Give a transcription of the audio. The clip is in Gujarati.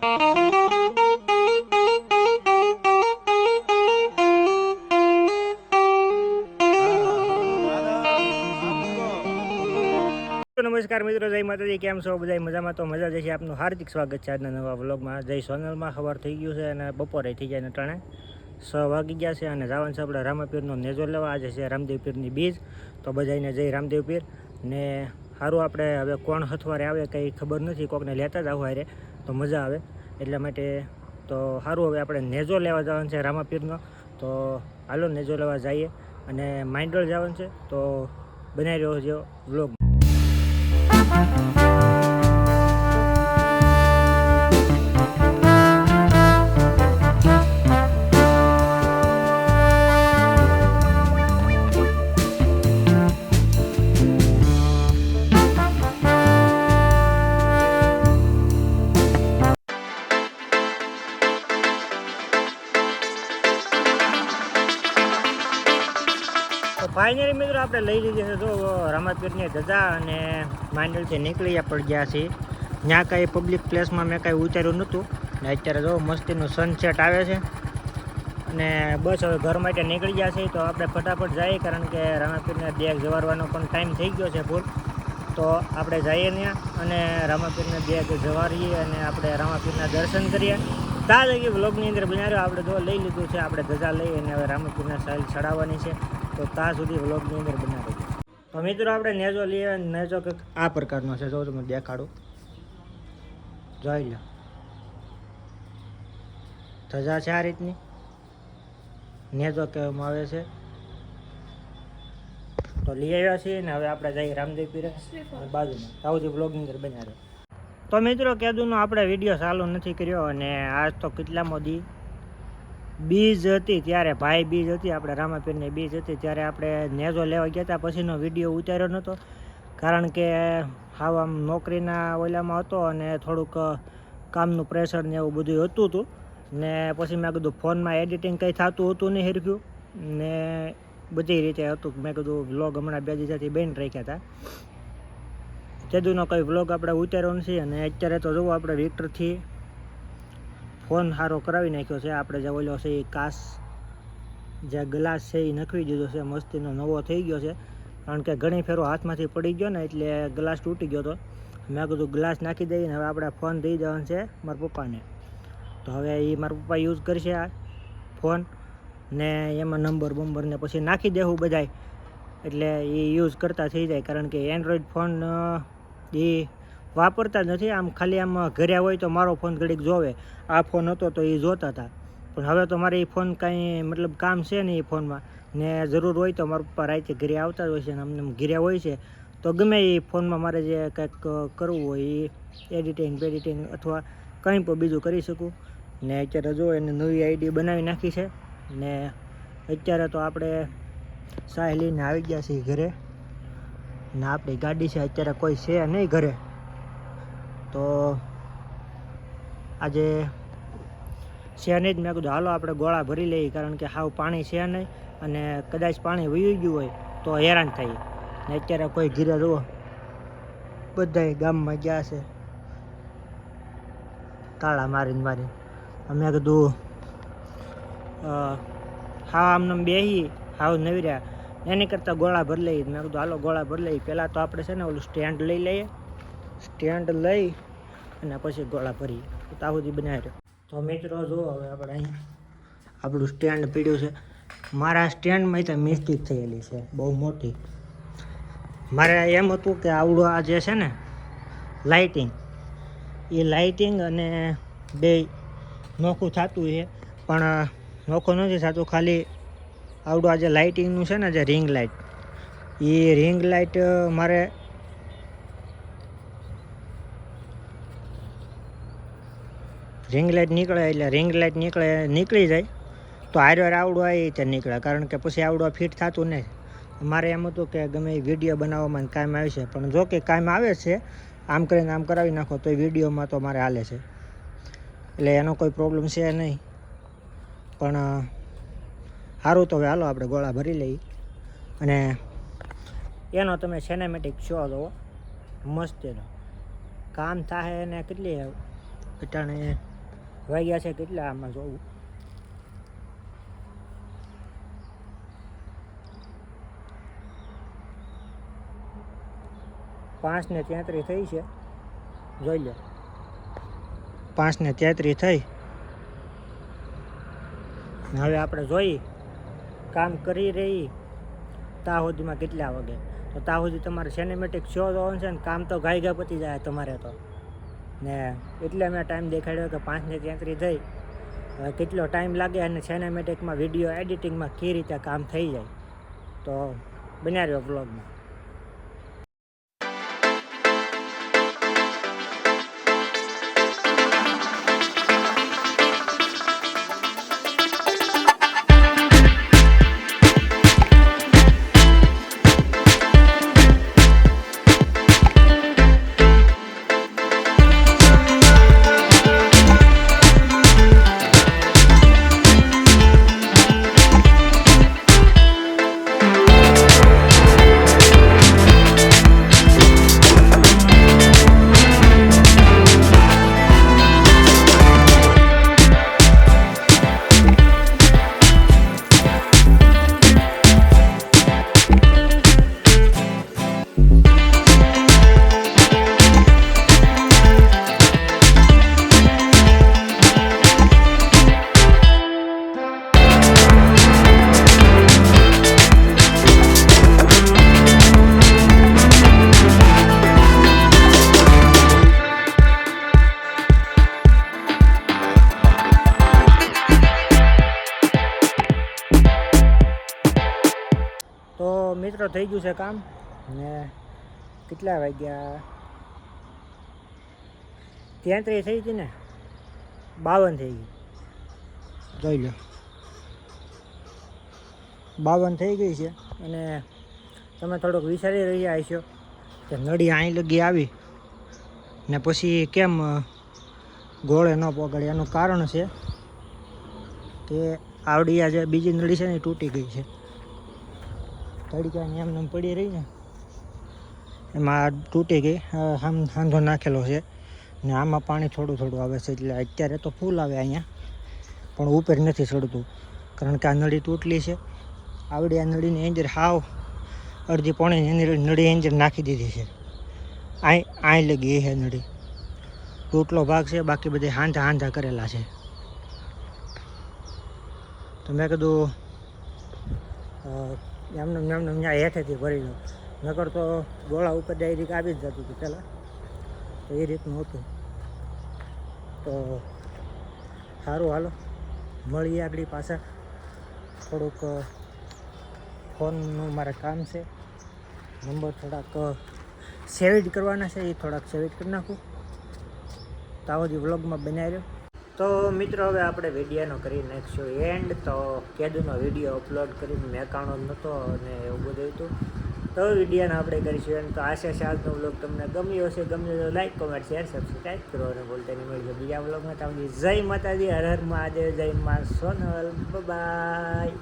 નમસ્કાર મિત્રો, જય માતાજી, કેમ છો? બધા મજામાં? તો મજા જશે. આપનું હાર્દિક સ્વાગત છે આજના નવા વ્લોગમાં. જય સોનલમાં ખબર થઈ ગયું છે અને બપોરે થઈ જાય ટાણે છ વાગી ગયા છે અને જવાનું છે આપણે રામાપીરનો નેજો લેવા. આજે છે રામદેવ પીરની બીજ. તો બધાને જય રામદેવ પીર ને સારું આપણે હવે કોણ હથવારે આવે કંઈ ખબર નથી. કોકને લેતા જ આવું હારે. તો મજા આવે. એટલા માટે તો સારું હવે આપણે નેજો લેવા જવાનું છે રામાપીરનો. તો હાલો નેજો લેવા જઈએ અને માઇન્ડોળ જવાનું છે તો બનાવી રહ્યો છે વ્લોગ તો ફાઇનલી મિત્રો આપણે લઈ લીધી છે જો રમતવીરની ધજા અને માંડલથી નીકળી પડી ગયા છીએ. ત્યાં કાંઈ પબ્લિક પ્લેસમાં મેં કાંઈ ઉતાર્યું નહોતું. ને અત્યારે જો મસ્તીનું સનસેટ આવે છે. અને બસ હવે ઘર માટે નીકળી ગયા છે તો આપણે ફટાફટ જઈએ, કારણ કે રામાપીરને બેગ જવારવાનો પણ ટાઈમ થઈ ગયો છે ફૂલ તો આપણે જઈએ ત્યાં અને રામાપીરને બેગ જવારીએ અને આપણે રામાપીરના દર્શન કરીએ. તા જગ્યાએ વ્લોગની અંદર બનાવ્યો. આપણે જો લઈ લીધું છે. આપણે ધજા લઈ અને હવે રામાપીરના સાઈલ ચડાવવાની છે. તો ત્યાં સુધી વ્લોગની અંદર બનાવી તો મિત્રો આપણે નેજો લઈએ નેજો કંઈક આ પ્રકારનો છે. જો તમે દેખાડું. જોઈ લો. ધજા છે આ રીતની. નેજો કહેવામાં આવે છે. તો લઈ આવ્યા છીએ ને હવે આપણે જઈએ રામદેવ પીરે બાજુમાં. સાઉદી બ્લોગની અંદર બનાવ્યો તો મિત્રો કેદુનો આપણે વીડિયો ચાલુ નથી કર્યો અને આજ તો કેટલા મોદી બીજ હતી ત્યારે ભાઈ બીજ હતી, આપણે રામાપીરની બીજ હતી. ત્યારે આપણે નેજો લેવા ગયા હતા, પછીનો વીડિયો ઉતાર્યો નહોતો. કારણ કે હાવ આમ નોકરીના ઓલામાં હતો અને થોડુંક કામનું પ્રેશર ને એવું બધું હતું હતું ને પછી મેં કીધું ફોનમાં એડિટિંગ કંઈ થતું હતું નહીં હેરક્યું ને બધી રીતે હતું. મેં કીધું વ્લોગ હમણાં બે દિવસથી બેન રાખ્યા હતા. તેદુનો કંઈ વ્લોગ આપણે ઉતાર્યો નથી અને અત્યારે તો જુઓ આપણે વિક્ટરથી ફોન સારો કરાવી નાખ્યો છે. આપણે જે ઓલો છે એ કાસ, જે ગ્લાસ છે એ નખવી દીધો છે. મસ્તીનો નવો થઈ ગયો છે. કારણ કે ઘણી ફેરો હાથમાંથી પડી ગયો ને એટલે ગ્લાસ તૂટી ગયો હતો મેં કીધું ગ્લાસ નાખી દઈએ ને હવે આપણે ફોન દઈ દેવાનો છે મારા પપ્પાને. તો હવે એ મારા પપ્પા યુઝ કરશે આ ફોન ને એમાં નંબર બંબર ને પછી નાખી દેવું બધાય. એટલે એ યુઝ કરતા થઈ જાય. કારણ કે એન્ડ્રોઈડ ફોન એ વાપરતા નથી. આમ ખાલી આમ ઘરે હોય તો મારો ફોન ઘડીક જોવે. આ ફોન હતો તો એ જોતા હતા. પણ હવે તો મારે એ ફોન કાંઈ મતલબ કામ છે ને એ ફોનમાં ને જરૂર હોય તો મારા પપ્પા રાતે ઘરે આવતા જ હોય છે ને અમને ઘરે હોય છે. તો ગમે એ ફોનમાં મારે જે કંઈક કરવું હોય એ એડિટિંગ બેડિટિંગ અથવા કંઈ પણ બીજું કરી શકું. ને અત્યારે જો એને નવી આઈડી બનાવી નાખી છે. ને અત્યારે તો આપણે સાહેલીને આવી ગયા છીએ ઘરે. ને આપણી ગાડી છે, અત્યારે કોઈ છે નહીં ઘરે. તો આજે છે નહીં જ. મેં કીધું, હાલો, આપણે ગોળા ભરી લઈએ, કારણ કે હાવ પાણી છે નહીં અને કદાચ પાણી વયું ગયું હોય તો હેરાન થાય ને અત્યારે કોઈ ઘીરે જુઓ, બધાય ગામમાં ગયા છે. તાળા મારીને મારીને. અમે કીધું હાવ આમને બેહી, હાવ નવીર્યા એની કરતાં ગોળા ભરી લઈએ. મેં કીધું, હાલો, ગોળા ભરી લઈએ. પહેલાં તો આપણે છે ને ઓલું સ્ટેન્ડ લઈ લઈએ. સ્ટેન્ડ લઈ અને પછી ગોળા ભરીએ તો બનાવી રહ્યો તો મિત્રો જુઓ હવે આપણે અહીં આપણું સ્ટેન્ડ પીડ્યું છે. મારા સ્ટેન્ડમાં તો મિસ્ટેક થયેલી છે. બહુ મોટી. મારે એમ હતું કે આવડું આ જે છે ને, લાઇટિંગ. એ લાઇટિંગ અને બે નોખું થતું છે. પણ નોખું નથી થતું, ખાલી આવડું આ જે લાઇટિંગનું છે ને, જે રિંગ લાઇટ. એ રિંગ લાઇટ મારે રિંગ લાઇટ નીકળે એટલે રિંગ લાઇટ નીકળે, નીકળી જાય. તો હારે આવડું આવી રીતે નીકળે. કારણ કે પછી આવડું ફિટ થતું નહીં. મારે એમ હતું કે ગમે એ વીડિયો બનાવવામાં કામ આવે છે. પણ જો કે કામ આવે છે, આમ કરીને આમ કરાવી નાખો તો એ વિડીયોમાં તો મારે હાલે છે. એટલે એનો કોઈ પ્રોબ્લેમ છે નહીં. પણ સારું તો હવે હાલો આપણે ગોળા ભરી લઈએ. અને એનો તમે સિનેમેટિક શો જોવો. મસ્ત એનો. કામ થાય એને કેટલી અટાણે વાગ્યા છે કેટલા આમાં જોવું? પાંચ ને તેત્રીસ થઈ છે. જોઈ લો. પાંચ ને તેત્રીસ થઈ. હવે આપણે જોઈ કામ કરી રહી તાહુદીમાં કેટલા વાગે. તો તાહુદી તમારે સેનેમેટિક શો જોવાનું છે ને કામ તો ગાય ગાય પતી જાય તમારે તો. ને એટલે મેં ટાઈમ દેખાડ્યો કે પાંચ ને તેત્રીસ થઈ. હવે કેટલો ટાઈમ લાગે અને સિનેમેટિકમાં વીડિયો એડિટિંગમાં કઈ રીતે કામ થઈ જાય. તો બનાવ્યો બ્લોગમાં મિત્રો થઈ ગયું છે કામ. ને કેટલા વાગ્યા? તેત્રીસ થઈ હતી ને? બાવન થઈ ગઈ. જોઈ લો. બાવન થઈ ગઈ છે. અને તમે થોડુંક વિચારી રહ્યા હશો કે નળી અહીં લગી આવી. ને પછી કેમ ગોળે ન પગડે એનું કારણ છે કે આવડી આ જે બીજી નળી છે ને તૂટી ગઈ છે. તડકાની એમને એમ પડી રહી ને, એમાં તૂટી ગઈ આમ સાંધો નાખેલો છે. ને આમાં પાણી થોડું થોડું આવે છે, એટલે અત્યારે તો ફૂલ આવે અહીંયા, પણ ઉપર નથી ચડતું કારણ કે આ નળી તૂટલી છે. આવડી આ નળીની એન્જર હાવ, અડધી પોણી નળી એન્જર નાખી દીધી છે. આય આય લગી છે નળી. તૂટલો ભાગ છે, બાકી બધે હાંધા હાંધા કરેલા છે. તો મેં કીધું એમને એમ એમને ત્યાં હેઠેથી ભરી લો નકર તો ગોળા ઉપર ડાયરેક્ટ આવી જ જતું હતું પહેલાં. તો એ રીતનું હતું. તો સારું હાલો. મળીએ આગળ પાછા થોડુંક ફોનનું મારે કામ છે. નંબર થોડાક સેવિટ કરવાના છે. એ થોડાક સેવિટ કરી નાખું. તાવજી વ્લોગમાં બનાવી રહ્યો. તો મિત્રો, હવે આપણે વિડીયાનો કરી નાખીશું એન્ડ તો કેદુનો વીડિયો અપલોડ કરીને મેકાણો નહોતો અને એવું બધું હતું. તો વિડીયોને આપણે કરીશું એન્ડ તો આશા આજનો વ્લોગ તમને ગમ્યો હશે. ગમ્યો તો લાઈક કોમેન્ટ શેર સબસ્ક્રાઈબ કરો અને બોલતા નહીં. મળજો બીજા બ્લોગમાં તમને જય માતાજી. હર હર મહાદેવ. જય મા સોનલ. બાય